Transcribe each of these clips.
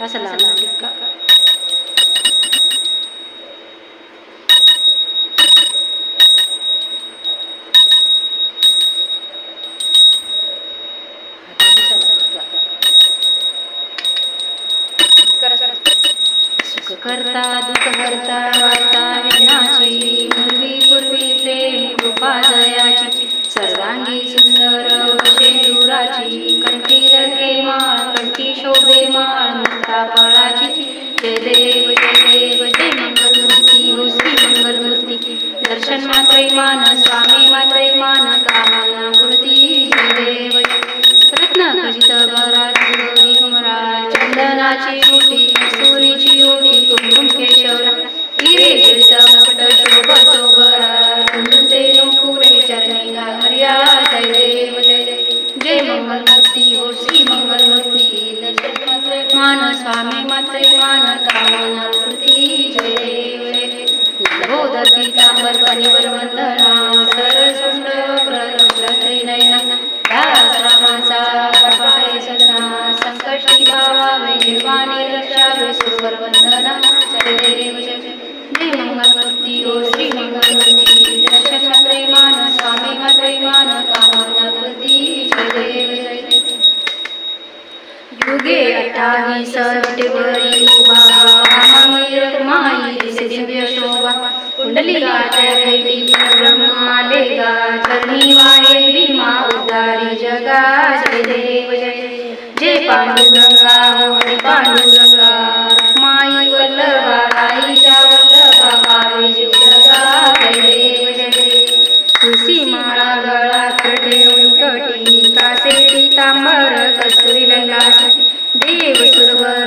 असं लावणार टिक्का सुख करता दुःख करता वार्ता विघ्नाची पूर्वी पूर्वी प्रेम कृपा जयाची सर्वांगी सुंदर शेंदुराची कंठी रंगे माळ कंठी शोभे माळ दर्शन मात्रैमान स्वामी मात्रैमान कामना मूर्ती देव रत्न खचित भरात गौरी कुमरा चंदनाची ओटी सुरीची ओटी कुमकुम केशवरा हिरे जडित मुकुट शोभतो बरा कुंदते फुले चरणी गाभर्या जय देव जय जय मंगल मंगलमूर्ती हो श्री मंगल मंगलमूर्ती दर्शन मात्र मान स्वामी मात्र मान कामना भावे निर्वाणी रक्षावे सुवर वंदना जय देव जय जय मंगलमूर्ती ओ श्री मंगलमूर्ती दर्शन मात्रे स्वामी मात्रे कामना मूर्ती जय देव जय जय युगे अठ्ठावीस विटेवरी उभा महामीर माई दिव्य शोभा। कुंडलिकाच्या भेटी ब्रह्मा लेगा चरणी वाहे भीमा उदारी जगा जय देव जय जय पांडुरंगा हो पांडुरंगा माई वल्लभा वल्लभा जय जय तुळशी माळा गळात ठेवून कटी कासेटी तांबर कस्तुरी लंगाची देव सुरवर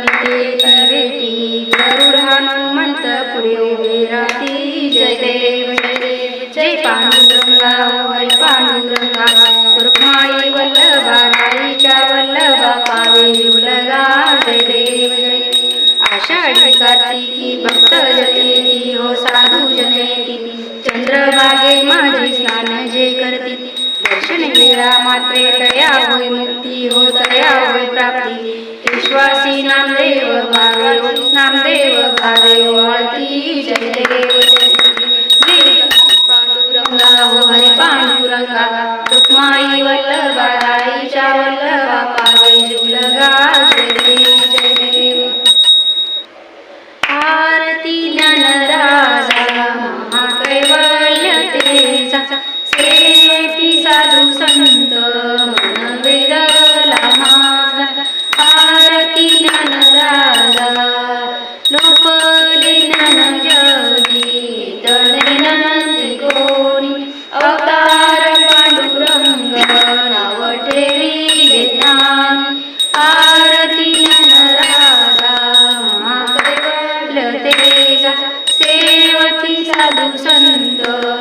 निकेती बेटी गरुड हनुमंत पुढे उभे राहती जय देव जय देव जय पांडुरंगा वय पांडुरंगा माझे करती दर्शन वेळा मात्रे तया होय मुक्ती हो तया होय प्राप्ती. विश्वासी नामदेव भावे नामदेव भावे वळती जय देव जय पांडुरंगा हो हरी पांडुरंगा. रुक्माई वल्लभा राईच्या वल्लभा पावे जुलगा साधू संत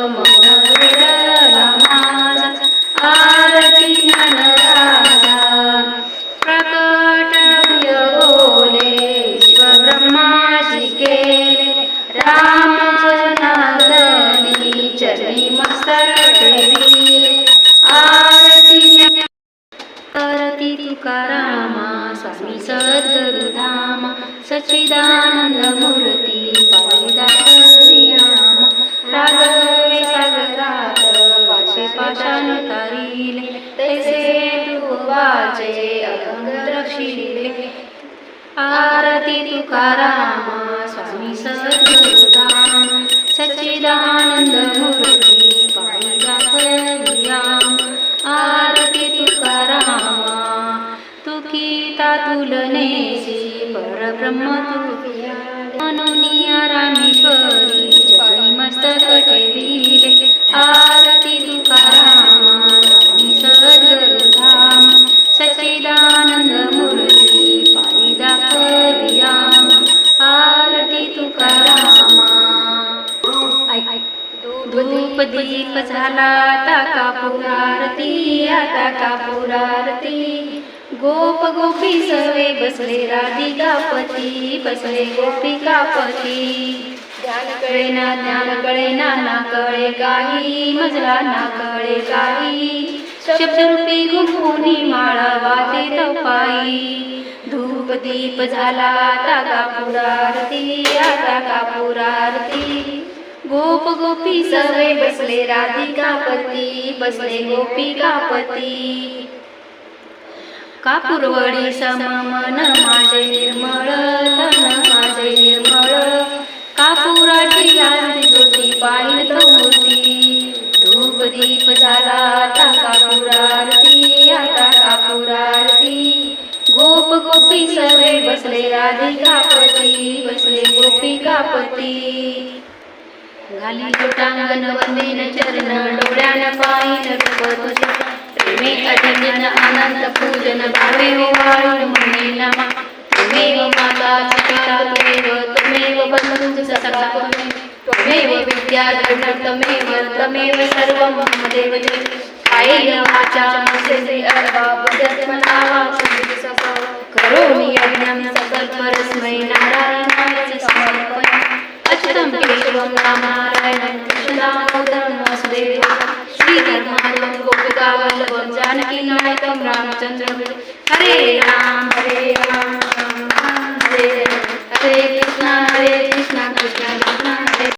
मन वेडला माझा आरती ज्ञानराजा प्रकट बोले केले राम चरणी मस्तक ठेवी आरती करती तुकारामा स्वामी सद्गुरुधामा सच्चिदानंद मूर्ती तू वाचे अभंग रक्षिले आरती तुकारामा स्वामी सद्गुरुधाम सच्चिदानंद मूर्ती पाविदा दाखविया आरती तुकारामा तुकिता तुलनेसी परब्रह्म तुकिया. अनुनिया रामेश्वरी जपी मस्तक ठेविले धूप दीप झाला आता कापुरारती आता कापुरारती गोप गोपी सवे बसले राधिकापती बसले गोपिकापती. ध्यान कळे ना ध्यान कळे ना ना कळे काही मजला ना कळे काही शब्दरूपी गुंफुनी माळा वाजे तपाई दीप झाला आता कापुरारती आता कापुरारती गोप गोपी सवे बसले राधिकापती बसले गोपी गोपिकापती कापूरवडी सममन माझे निर्मळ तन माझे निर्मळ. कापुराची लाल ज्योती पाहिल तो मूर्ती. धूप दीप झाला आता बसले राधिकापती बसले गोपिकापती घाली लोटांगण वंदेन चरण डोळ्यान पाहिन प्रेमे अजन्यन अनंत पूजन भावे हो वाळून म्हणे नमा. त्वमेव माता पिता त्वमेव त्वमेव त्वमेव विद्या तमेव तमेव सर्व मम देव कायेन वाचा मनसेन्द्रिय